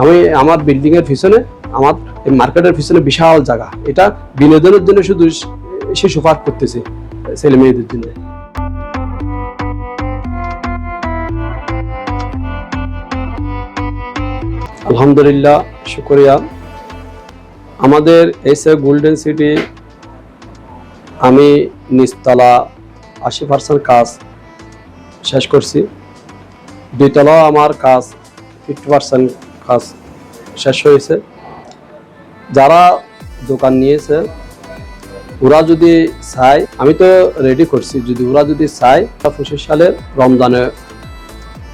আমি আমার বিল্ডিং এর পিছনে, আমার মার্কেটের পিছনে বিশাল জায়গা। এটা বিনোদনের জন্য শুধু শিশু পার্ক করতেছে, ছেলে মেয়েদের জন্য। আলহামদুলিল্লাহ, শুক্রিয়া। আমাদের এসে গোল্ডেন সিটি আমি নিচতলা আশি পার্সেন্ট কাজ শেষ করছি। দুইতলাও আমার কাজ ফিফটি পার্সেন্ট কাজ শেষ হয়েছে। যারা দোকান নিয়েছে, ওরা যদি চায়, আমি তো রেডি করছি, যদি ওরা যদি চায় পঁচিশ সালের রমজানে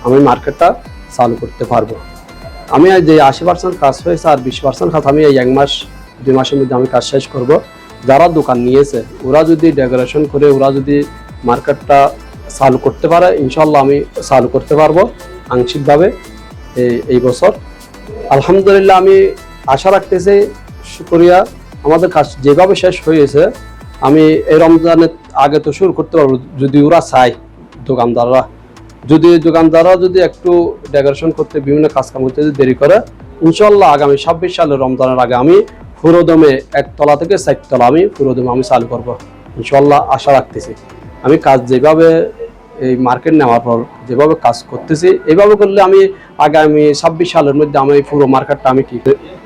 আমি মার্কেটটা চালু করতে পারব। আমি যে আশি পার্সেন্ট কাজ হয়েছে আর বিশ পার্সেন্ট কাজ, আমি এই এক মাস, দুই মাসের মধ্যে আমি কাজ শেষ করব। যারা দোকান নিয়েছে, ওরা যদি ডেকোরেশন করে, ওরা যদি মার্কেটটা চালু করতে পারে, ইনশাল্লাহ আমি চালু করতে পারব। আংশিকভাবে এই এই বছর আলহামদুলিল্লাহ, আমি আশা রাখতেছি, শুক্রিয়া। আমাদের কাজ যেভাবে শেষ হয়েছে, আমি এই রমজানের আগে তো শুরু করতে পারব, যদি ওরা চায় দোকানদাররা। যদি দোকানদাররা যদি একটু ডেকোরেশন করতে, বিভিন্ন কাজ কাম করতে যদি দেরি করে ইনশাল্লাহ আগামী ছাব্বিশ সালের রমজানের আগে আমি পুরোদমে একতলা থেকে চারতলা আমি পুরোদমে আমি চালু করব। ইনশাল্লাহ আশা রাখতেছি। আমি কাজ যেভাবে এই মার্কেট নেওয়ার পর যেভাবে কাজ করতেছি এইভাবে করলে আমি আগামী ছাব্বিশ সালের মধ্যে আমি পুরো মার্কেটটা আমি কি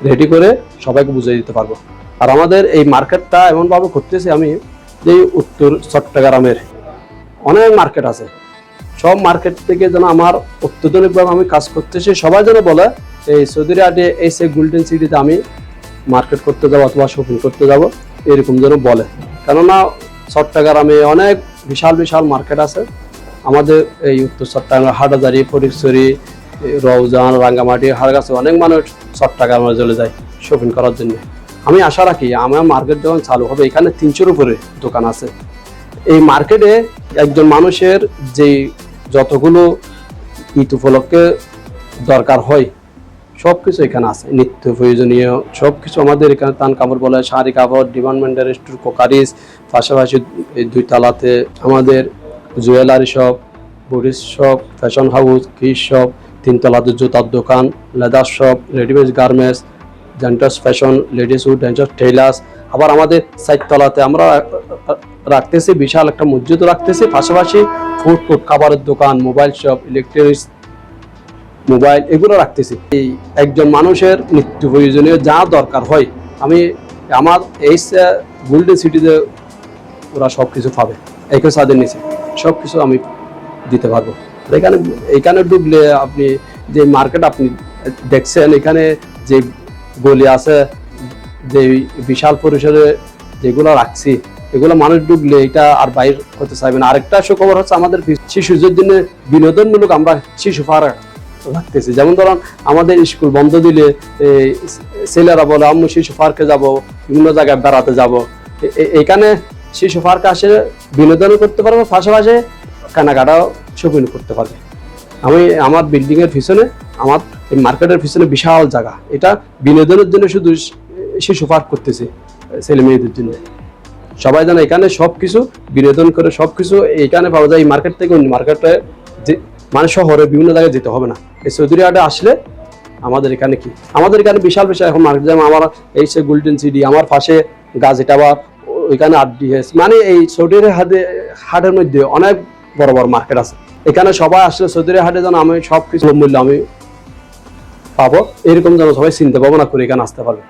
রেডি করে সবাইকে বুঝিয়ে দিতে পারব। আর আমাদের এই মার্কেটটা এমনভাবে করতেছি আমি যে উত্তর চট্টগ্রামের অনেক মার্কেট আছে। সব মার্কেট থেকে যেন আমার অত্যাধুনিকভাবে আমি কাজ করতেছি, সবাই যেন বলে, এই সৌদি আটে এই সে গোল্ডেন সিটিতে আমি মার্কেট করতে যাব অথবা শপিং করতে যাব, এরকম যেন বলে। কেননা চট্টগ্রামে অনেক বিশাল বিশাল মার্কেট আছে। আমাদের এই উত্তর চট্টগ্রাম হাটাজারি ফটিকছড়ি রৌজান রাঙ্গামাটি, হাড়গাছে অনেক মানুষ চট্টগ্রামে চলে যায় শপিং করার জন্য। আমি আশা রাখি আমার মার্কেট যখন চালু হবে, এখানে তিনশোর উপরে দোকান আছে। এই মার্কেটে একজন মানুষের যে যতগুলো ঈদ উপলক্ষে দরকার হয় সব কিছু এখানে আছে। নিত্য প্রয়োজনীয় সব কিছু আমাদের এখানে তান কাপড় বলে, শাড়ি কাপড় ডিপার্টমেন্টের স্টোর কোকারিস, পাশাপাশি এই দুই তালাতে আমাদের jewellery shop bodice shop, fashion house, kids shop তিনতলাতে জুতার দোকান, leather shop, readymade garments, gents fashion, ladies would, gents tailors. আবার আমাদের সাইডতলাতে আমরা রাখতেছি বিশাল একটা মসজিদ রাখতেছি, পাশাপাশি ফুড ফুড খাবারের দোকান, মোবাইল শপ, ইলেকট্রনিক্স, মোবাইল এগুলো রাখতেছি। এই একজন মানুষের নিত্য প্রয়োজনীয় যা দরকার হয়, আমি আমার এই গোল্ডেন সিটিতে ওরা সব কিছু পাবে, একই ছাদের নিচে। সব কিছু আমি দিতে পারব। এখানে এখানে ডুবলে আপনি যে মার্কেট আপনি দেখছেন, এখানে যে গলি আছে, যে বিশাল পরিসরে যেগুলো রাখছি, এগুলো মানুষ ডুবলে এটা আর বাইর হতে চাইবে না। আরেকটা সুখবর হচ্ছে আমাদের শিশুদের জন্য বিনোদনমূলক আমরা শিশু পার্ক রাখতেছি। যেমন ধরুন, আমাদের স্কুল বন্ধ দিলে ছেলেরা বলে, আম্মু, শিশু পার্কে যাব, বিভিন্ন জায়গায় বেড়াতে যাব। এখানে শিশু পার্কে আসে বিনোদন করতে পারবে, পাশাপাশি কেনাকাটাও শপিং করতে পারবে। আমি আমার বিল্ডিং এর পিছনে, আমার মার্কেটের পিছনে বিশাল জায়গা। এটা বিনোদনের জন্য শুধু শিশু পার্ক করতেছে, ছেলে মেয়েদের জন্য। সবাই জানে এখানে সব কিছু বিনোদন করে সব কিছু এখানে পাওয়া যায়। এই মার্কেট থেকে অন্য মার্কেটে যে মানে শহরে বিভিন্ন জায়গায় যেতে হবে না। এই চৌধুরী হাটে আসলে আমাদের এখানে কি? আমাদের এখানে বিশাল বিশাল এখন মার্কেট যেমন আমার এই সে গোল্ডেন সিটি আমার পাশে গাছ এটা বা ওইখানে আরডিএস মানে এই সৌদির হাটে হাটের মধ্যে অনেক বড় বড় মার্কেট আছে। এখানে সবাই আসলে চৌধুরী হাটে যেন আমি সব কিছু মূল্য আমি পাবো, এরকম যেন সবাই চিনতে পাবো না করে এখানে আসতে পারবে।